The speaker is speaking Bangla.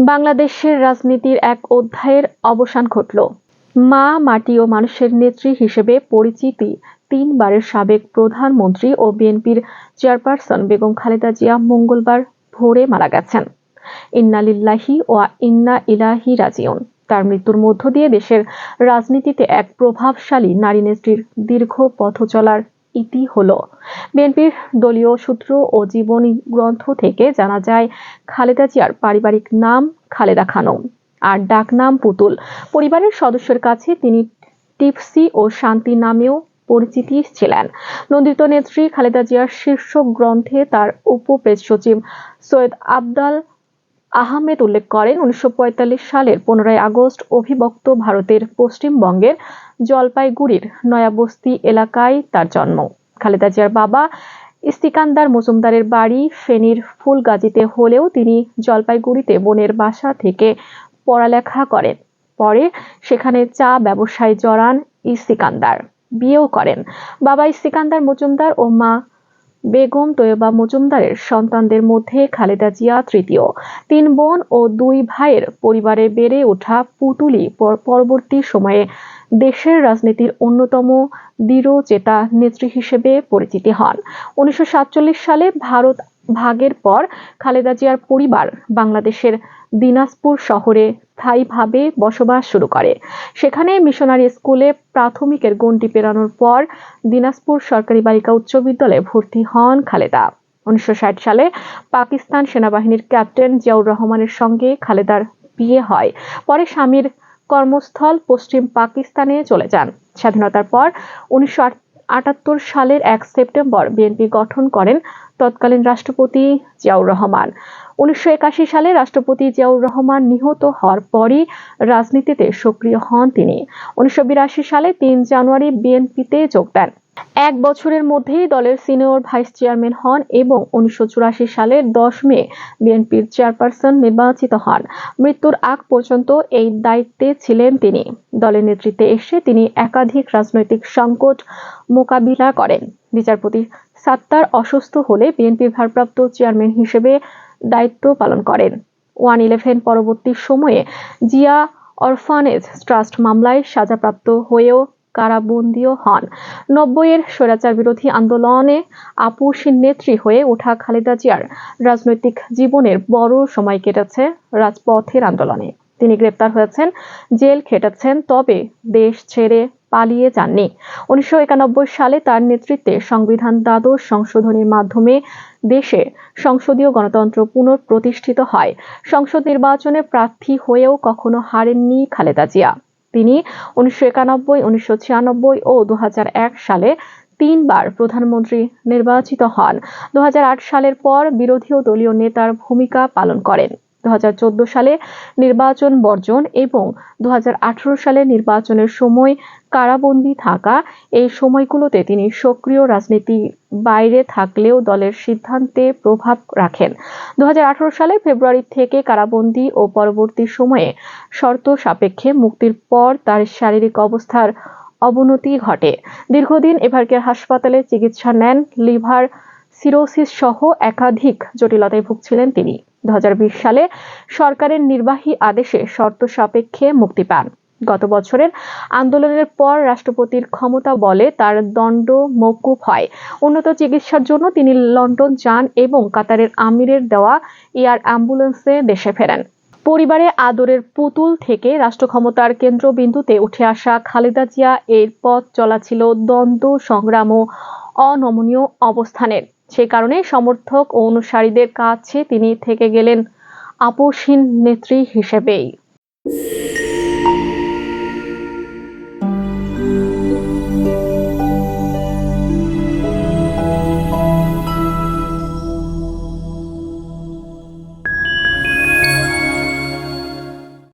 বাংলাদেশের রাজনীতির এক অধ্যায়ের অবসান ঘটল। মা, মাটি ও মানুষের নেত্রী হিসেবে পরিচিতি তিনবারের সাবেক প্রধানমন্ত্রী ও বিএনপির চেয়ারপারসন বেগম খালেদা জিয়া মঙ্গলবার ভোরে মারা গেছেন। ইন্নালিল্লাহি ও ইন্না ইলাহি রাজিউন। তার মৃত্যুর মধ্য দিয়ে দেশের রাজনীতিতে এক প্রভাবশালী নারী নেত্রীর দীর্ঘ পথ চলার ইতি হলো। বিএনপির দলীয় সূত্র ও জীবনী গ্রন্থ থেকে জানা যায়, খালেদা জিয়ার পারিবারিক নাম খালেদা খানম আর ডাকনাম পুতুল। পরিবারের সদস্যের কাছে তিনি টিপসি ও শান্তি নামেও পরিচিতি ছিলেন। নন্দিত নেত্রী খালেদা জিয়ার শীর্ষ গ্রন্থে তার উপপ্রেস সচিব সৈয়দ আবদাল আহমেদ উল্লেখ করেন, উনিশশো সালের পনেরোই আগস্ট অভিভক্ত ভারতের পশ্চিমবঙ্গের জলপাইগুড়ির নয়াবস্তি এলাকায় তার জন্ম। খালেদা জিয়ার বাবা ইস্তিকান্দার মজুমদারের বাড়ি ফেনীর ফুলগাজীতে হলেও তিনি জলপাইগুড়িতে বোনের বাসা থেকে পড়ালেখা করেন। পরে সেখানে চা ব্যবসায় জড়ান ইস্তিকান্দার। বিয়েও করেন। বাবা ইস্তিকান্দার মজুমদার ও মা বেগম তৈয়বা মজুমদারের সন্তানদের মধ্যে খালেদা জিয়া তৃতীয়। তিন বোন ও দুই ভাইয়ের পরিবারে বেড়ে ওঠা পুতুলি পরবর্তী সময়ে দেশের রাজনীতির অন্যতম দৃঢ় চেতা নেত্রী হিসেবে পরিচিতি হন। উনিশশো সাতচল্লিশ সালে ভারত ভাগের পর খালেদা জিয়ার পরিবার বাংলাদেশের দিনাজপুর শহরে স্থায়ীভাবে বসবাস শুরু করে। সেখানে মিশনারি স্কুলে প্রাথমিকের গণ্ডি পেরানোর পর দিনাজপুর সরকারি বালিকা উচ্চ বিদ্যালয়ে ভর্তি হন খালেদা। উনিশশো ষাট সালে পাকিস্তান সেনাবাহিনীর ক্যাপ্টেন জিয়াউর রহমানের সঙ্গে খালেদার বিয়ে হয়। পরে স্বামীর কর্মস্থল পশ্চিম পাকিস্তানে চলে যান। স্বাধীনতার পর উনিশশো আট আটাত্তর সালের এক সেপ্টেম্বর বিএনপি গঠন করেন তৎকালীন রাষ্ট্রপতি জিয়াউর রহমান। উনিশশো একাশি সালে রাষ্ট্রপতি জিয়াউর রহমান নিহত হওয়ার পরই রাজনীতিতে সক্রিয় হন তিনি। উনিশশো বিরাশি সালে তিন জানুয়ারি বিএনপিতে যোগ দেন। এক বছরের মধ্যেই দলের সিনিয়র ভাইস চেয়ারম্যান হন এবং উনিশশো চুরাশি সালের দশ মে বিএনপির চেয়ারপারসন নির্বাচিত হন। মৃত্যুর আগ পর্যন্ত এই দায়িত্বে ছিলেন তিনি। দলের নেতৃত্বে এসে তিনি একাধিক রাজনৈতিক সংকট মোকাবিলা করেন। বিচারপতি সাত্তার অসুস্থ হলে বিএনপির ভারপ্রাপ্ত চেয়ারম্যান হিসেবে দায়িত্ব পালন করেন। ওয়ান ইলেভেন পরবর্তী সময়ে জিয়া অরফানেজ ট্রাস্ট মামলায় সাজাপ্রাপ্ত হয়েও কারাবন্দীও হন। নব্বইয়ের স্বৈরাচার বিরোধী আন্দোলনে আপুসীর নেত্রী হয়ে ওঠা খালেদা জিয়ার রাজনৈতিক জীবনের বড় সময় কেটেছে রাজপথের আন্দোলনে। তিনি গ্রেপ্তার হয়েছেন, জেল খেটেছেন, তবে দেশ ছেড়ে পালিয়ে যাননি। উনিশশো একানব্বই সালে তার নেতৃত্বে সংবিধান দ্বাদশ সংশোধনীর মাধ্যমে দেশে সংসদীয় গণতন্ত্র পুনঃপ্রতিষ্ঠিত হয়। সংসদ নির্বাচনে প্রার্থী হয়েও কখনো হারেননি খালেদা জিয়া। তিনি উনিশশো একানব্বই, উনিশশো ছিয়ানব্বই ও দু হাজার এক সালে তিনবার প্রধানমন্ত্রী নির্বাচিত হন। দু হাজার আট সালের পর বিরোধী দলীয় নেতার ভূমিকা পালন করেন। দু হাজার চোদ্দ সালে নির্বাচন বর্জন এবং দু হাজার আঠেরো সালে নির্বাচনের সময় কারাবন্দী থাকা এই সময়গুলোতে তিনি সক্রিয় রাজনীতি বাইরে থাকলেও দলের সিদ্ধান্তে প্রভাব রাখেন। দু হাজার আঠেরো সালে ফেব্রুয়ারি থেকে কারাবন্দী ও পরবর্তী সময়ে শর্ত সাপেক্ষে মুক্তির পর তার শারীরিক অবস্থার অবনতি ঘটে। দীর্ঘদিন এভারকের হাসপাতালে চিকিৎসা নেন, লিভার সিরোসিস সহ একাধিক জটিলতায় ভুগছিলেন তিনি। দু হাজার বিশ সালে সরকারের নির্বাহী আদেশে শর্ত সাপেক্ষে মুক্তি পান। গত বছরের আন্দোলনের পর রাষ্ট্রপতির ক্ষমতা বলে তার দণ্ড মৌকুফ হয়। উন্নত চিকিৎসার জন্য তিনি লন্ডন যান এবং কাতারের আমিরের দেওয়া এয়ার অ্যাম্বুলেন্সে দেশে ফেরেন। পরিবারে আদরের পুতুল থেকে রাষ্ট্র ক্ষমতার কেন্দ্রবিন্দুতে উঠে আসা খালেদা জিয়া এর পথ চলা ছিল দ্বন্দ্ব, সংগ্রাম ও অনমনীয় অবস্থানের। সে কারণে সমর্থক ও অনুসারীদের কাছে তিনি থেকে গেলেন আপোষহীন নেত্রী হিসেবেই।